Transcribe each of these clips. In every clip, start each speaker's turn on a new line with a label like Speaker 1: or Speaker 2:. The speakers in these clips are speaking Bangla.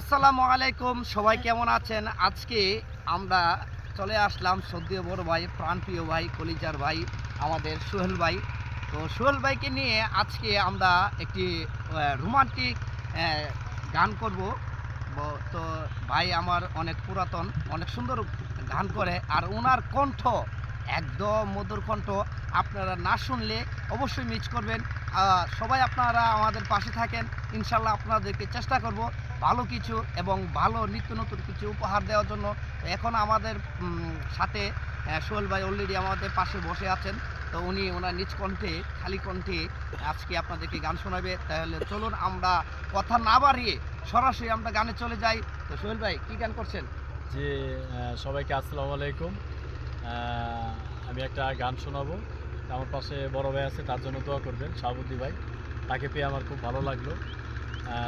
Speaker 1: আসসালামু আলাইকুম, সবাই কেমন আছেন? আজকে আমরা চলে আসলাম সদ্য বড় ভাই, প্রাণপ্রিয় ভাই, কলিজার ভাই, আমাদের সোহেল ভাই। তো সোহেল ভাইকে নিয়ে আজকে আমরা একটি রোমান্টিক গান করব। তো ভাই আমার অনেক পুরাতন, অনেক সুন্দর গান করে, আর ওনার কণ্ঠ একদম মধুর কণ্ঠ আপনারা না শুনলে অবশ্যই মিস করবেন। সবাই আপনারা আমাদের পাশে থাকেন। ইনশাল্লাহ আপনাদেরকে চেষ্টা করব ভালো কিছু এবং ভালো নিত্য নতুন কিছু উপহার দেওয়ার জন্য। এখন আমাদের সাথে সোহেল ভাই অলরেডি আমাদের পাশে বসে আছেন। তো উনি ওনার নিজ কণ্ঠে, খালি কণ্ঠে আজকে আপনাদেরকে গান শোনাবে। তাহলে চলুন আমরা কথা না বাড়িয়ে সরাসরি আমরা গানে চলে যাই। তো সোহেল ভাই, কি গান করছেন?
Speaker 2: যে সবাইকে আসসালামু আলাইকুম। আমি একটা গান শোনাবো। আমার পাশে বড় ভাই আছে, তার জন্য দোয়া করবেন, শাহাবুদ্দি ভাই। তাকে পেয়ে আমার খুব ভালো লাগল।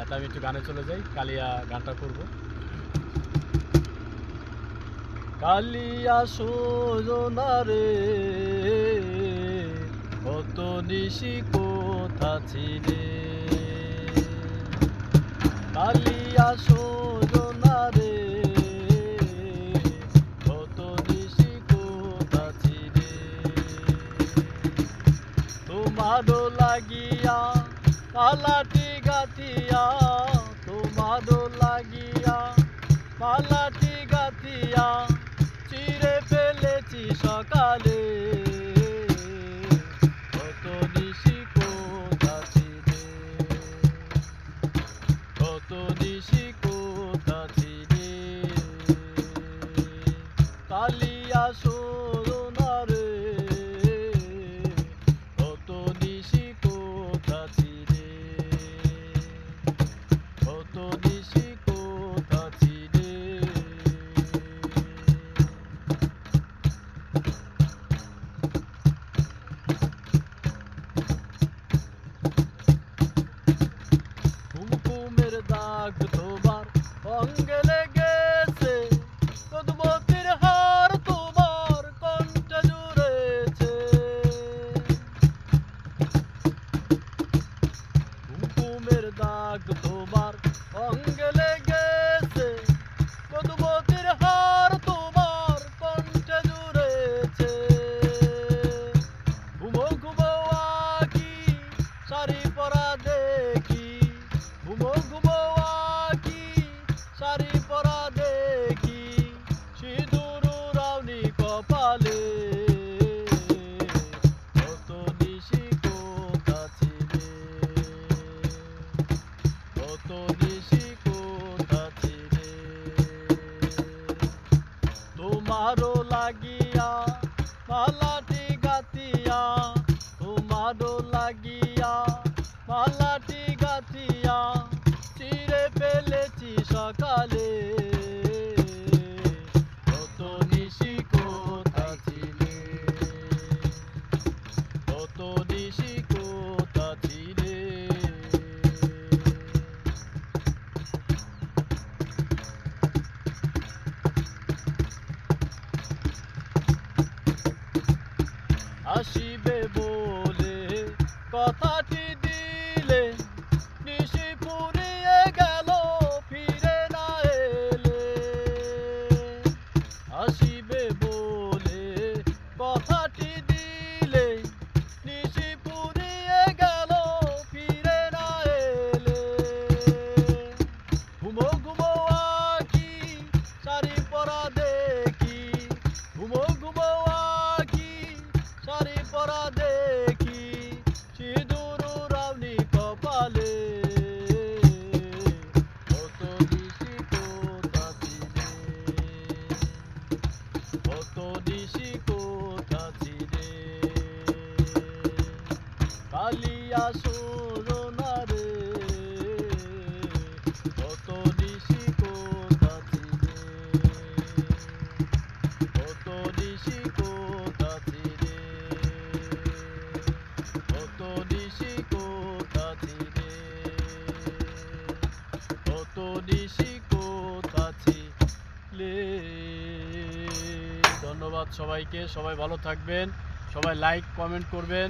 Speaker 2: তাই আমি একটু গানে চলে যাই, কালিয়া গানটা করব। কালিয়া সোজনা রে, কত নিশি কোথা ছিলে? কালিয়া সোজনা তোমারও লাগিয়া, পালাটি গাতিয়া, তোমারও লাগিয়া, পালাটি গাতিয়া, চিরে ফেলেছি সকালে। কত নিশি কত নিশি আসিবে কালিয়া সোনা রে, কত নিশি কোথা ছিলে কত নিশি কোথা ছিলে কত নিশি কোথা ছিলে কত নিশি কোথা ছিলে ধন্যবাদ সবাইকে, সবাই ভালো থাকবেন, সবাই লাইক কমেন্ট করবেন।